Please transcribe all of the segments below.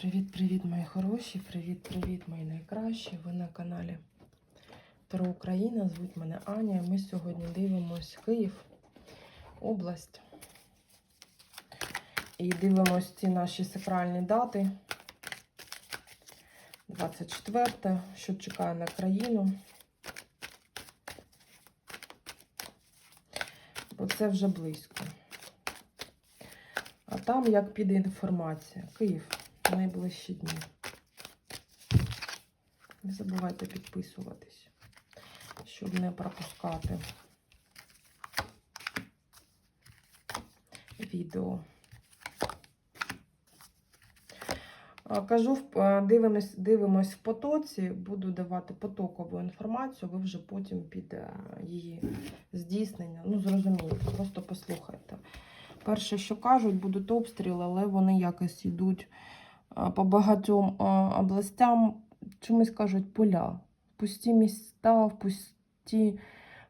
Привіт-привіт, мої хороші! Привіт-привіт, мої найкращі! Ви на каналі Таро Україна. Звуть мене Аня. Ми сьогодні дивимось Київ, область. І дивимось ці наші сакральні дати. 24, що чекає на країну. Бо це вже близько. А там як піде інформація. Київ найближчі дні. Не забувайте підписуватись, щоб не пропускати відео. Кажу, дивимось, дивимось в потоці, буду давати потокову інформацію, ви вже потім під її здійснення. Ну, зрозумієте, просто послухайте. Перше, що кажуть, будуть обстріли, але вони якось йдуть по багатьом областям, чомусь кажуть поля. Пусті міста, в пусті,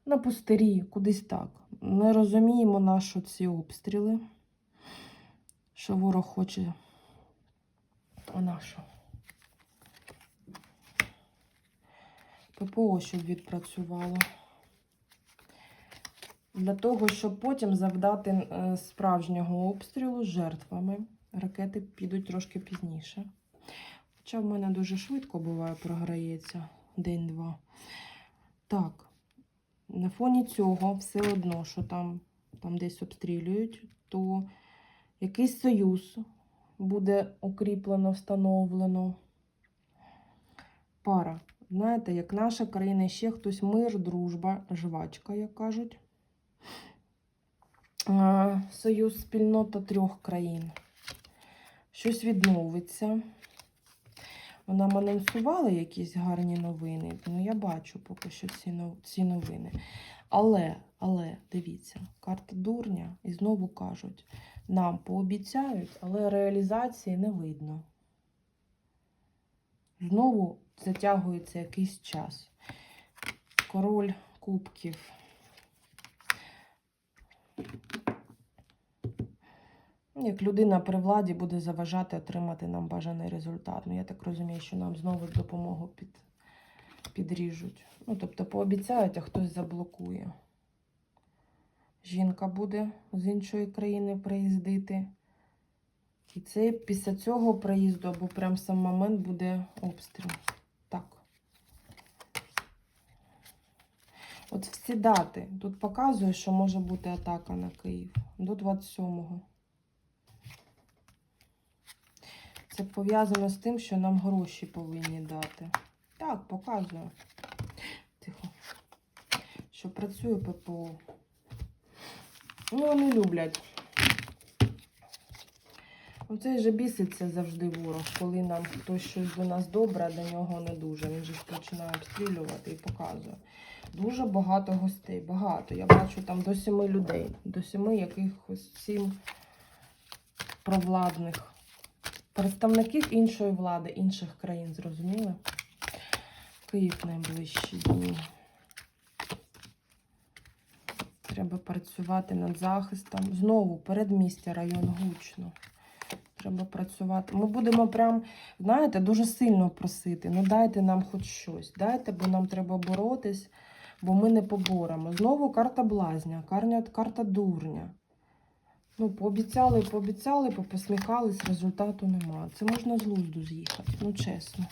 на пустирі, кудись так. Не розуміємо на що ці обстріли, що ворог хоче. А на що? ППО, щоб відпрацювало. Для того, щоб потім завдати е, справжнього обстрілу жертвами. Ракети підуть трошки пізніше. Хоча в мене дуже швидко буває, програється день-два. Так, на фоні цього все одно, що там, там десь обстрілюють, то якийсь союз буде укріплено, встановлено. Пара. Знаєте, як наша країна, ще хтось мир, дружба, жвачка, як кажуть. Союз спільнота трьох країн. Щось відновиться. Нам анонсували якісь гарні новини. Ну, я бачу поки що ці новини. Але, але, дивіться, карта дурня, і знову кажуть, нам пообіцяють, але реалізації не видно. Знову затягується якийсь час. Король кубків. Як людина при владі буде заважати отримати нам бажаний результат. Ну, я так розумію, що нам знову допомогу під, підріжуть. Ну, тобто пообіцяють, а хтось заблокує. Жінка буде з іншої країни приїздити. І це після цього приїзду або прям сам момент буде обстріл. Так. От всі дати. Тут показує, що може бути атака на Київ до 27-го. Це пов'язано з тим, що нам гроші повинні дати. Так, показую. Тихо. Що працює ППО. Ну, вони люблять. Оцей же біситься завжди ворог, коли нам хтось щось до нас добре, а до нього не дуже. Він же ж починає обстрілювати і показує. Дуже багато гостей, багато. Я бачу там до сіми людей, до сіми якихось сім провладних представників іншої влади, інших країн, зрозуміли? Київ найближчі дні. Треба працювати над захистом. Знову передмістя, район гучно. Треба працювати. Ми будемо прям, знаєте, дуже сильно просити. Ну дайте нам хоч щось. Дайте, бо нам треба боротись, бо ми не поборемо. Знову карта блазня, карня- карта дурня. Ну, пообіцяли, пообіцяли, попосміхались, результату немає. Це можна з глузду з'їхати, ну чесно.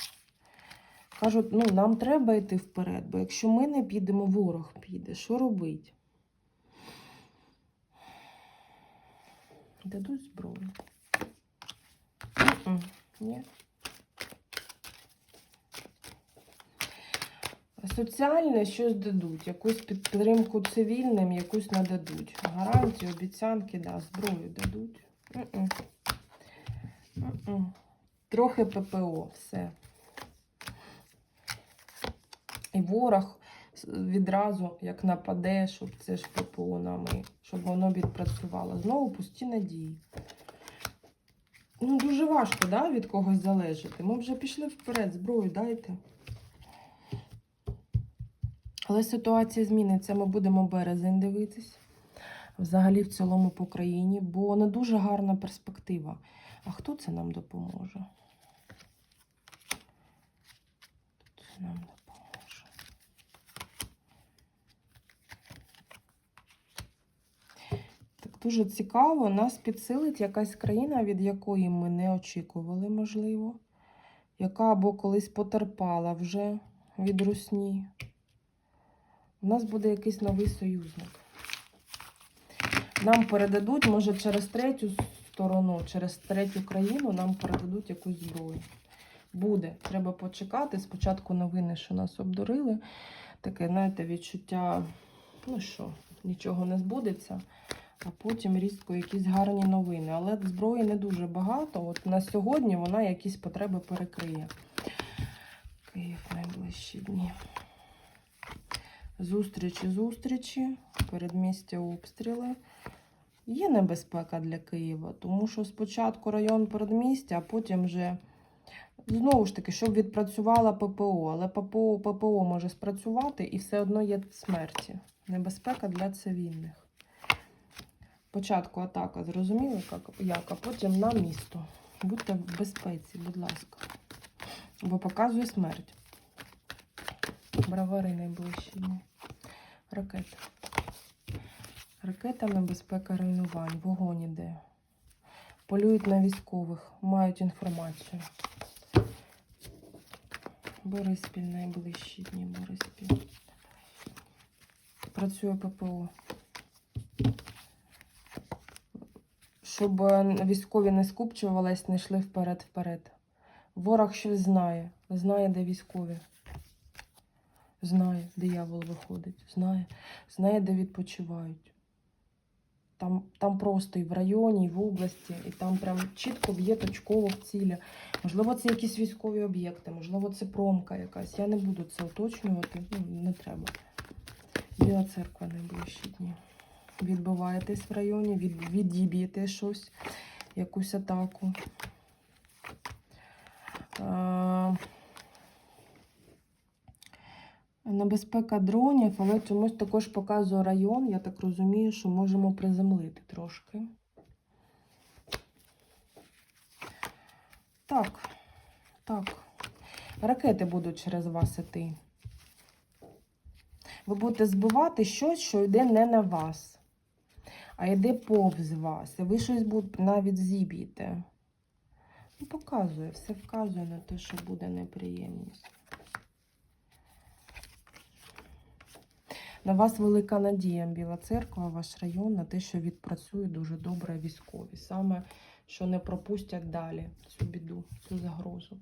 Кажуть, ну нам треба йти вперед, бо якщо ми не підемо, ворог піде. Що робить? Дадуть зброю. Ні. Соціальне щось дадуть, якусь підтримку цивільним, якусь нададуть. Гарантії, обіцянки, да, зброю дадуть. М-м. М-м. Трохи ППО, все. І ворог відразу, як нападе, щоб це ж ППО нами, щоб воно відпрацювало. Знову пусті надії. Ну, дуже важко, да, від когось залежати. Ми вже пішли вперед, зброю дайте. Але ситуація зміниться, ми будемо березень дивитись. Взагалі, в цілому по країні, бо не дуже гарна перспектива. А хто це нам допоможе? Хто це нам допоможе? Так дуже цікаво, нас підсилить якась країна, від якої ми не очікували, можливо, яка або колись потерпала вже від русні. У нас буде якийсь новий союзник. Нам передадуть, може, через третю сторону, через третю країну нам передадуть якусь зброю. Буде. Треба почекати. Спочатку новини, що нас обдурили. Таке, знаєте, відчуття, ну що, нічого не збудеться, а потім різко якісь гарні новини. Але зброї не дуже багато. От на сьогодні вона якісь потреби перекриє. Київ найближчі дні. Зустрічі, зустрічі, передмістя обстріли. Є небезпека для Києва, тому що спочатку район передмістя, а потім вже знову ж таки, щоб відпрацювала ППО. Але ППО, ППО може спрацювати і все одно є смерті. Небезпека для цивільних. Спочатку атака, зрозуміли, як, а потім на місто. Будьте в безпеці, будь ласка. Бо показує смерть. Бравари найближчі дні. Ракети. Ракета небезпека руйнувань. Вогонь іде. Полюють на військових, мають інформацію. Бориспіль найближчі дні. Бориспіль. Працює ППО. Щоб е, військові не скупчувались, не йшли вперед-вперед. Ворог щось знає. Знає, де військові. Знає, диявол виходить. Знає, знає, де відпочивають. Там, там просто і в районі, і в області, і там прям чітко б'є точково в цілі. Можливо, це якісь військові об'єкти, можливо, це промка якась. Я не буду це уточнювати, ну, не треба. Біла церква найближчі дні. Відбиваєтесь в районі, від, відіб'єте щось, якусь атаку. А, Небезпека дронів, але чомусь також показує район. Я так розумію, що можемо приземлити трошки. Так, так. Ракети будуть через вас іти. Ви будете збивати щось, що йде не на вас, а йде повз вас. І ви щось будете навіть зіб'єте. Ну, показує, все вказує на те, що буде неприємність. На вас велика надія, Біла церква, ваш район, на те, що відпрацює дуже добре військові. Саме, що не пропустять далі цю біду, цю загрозу.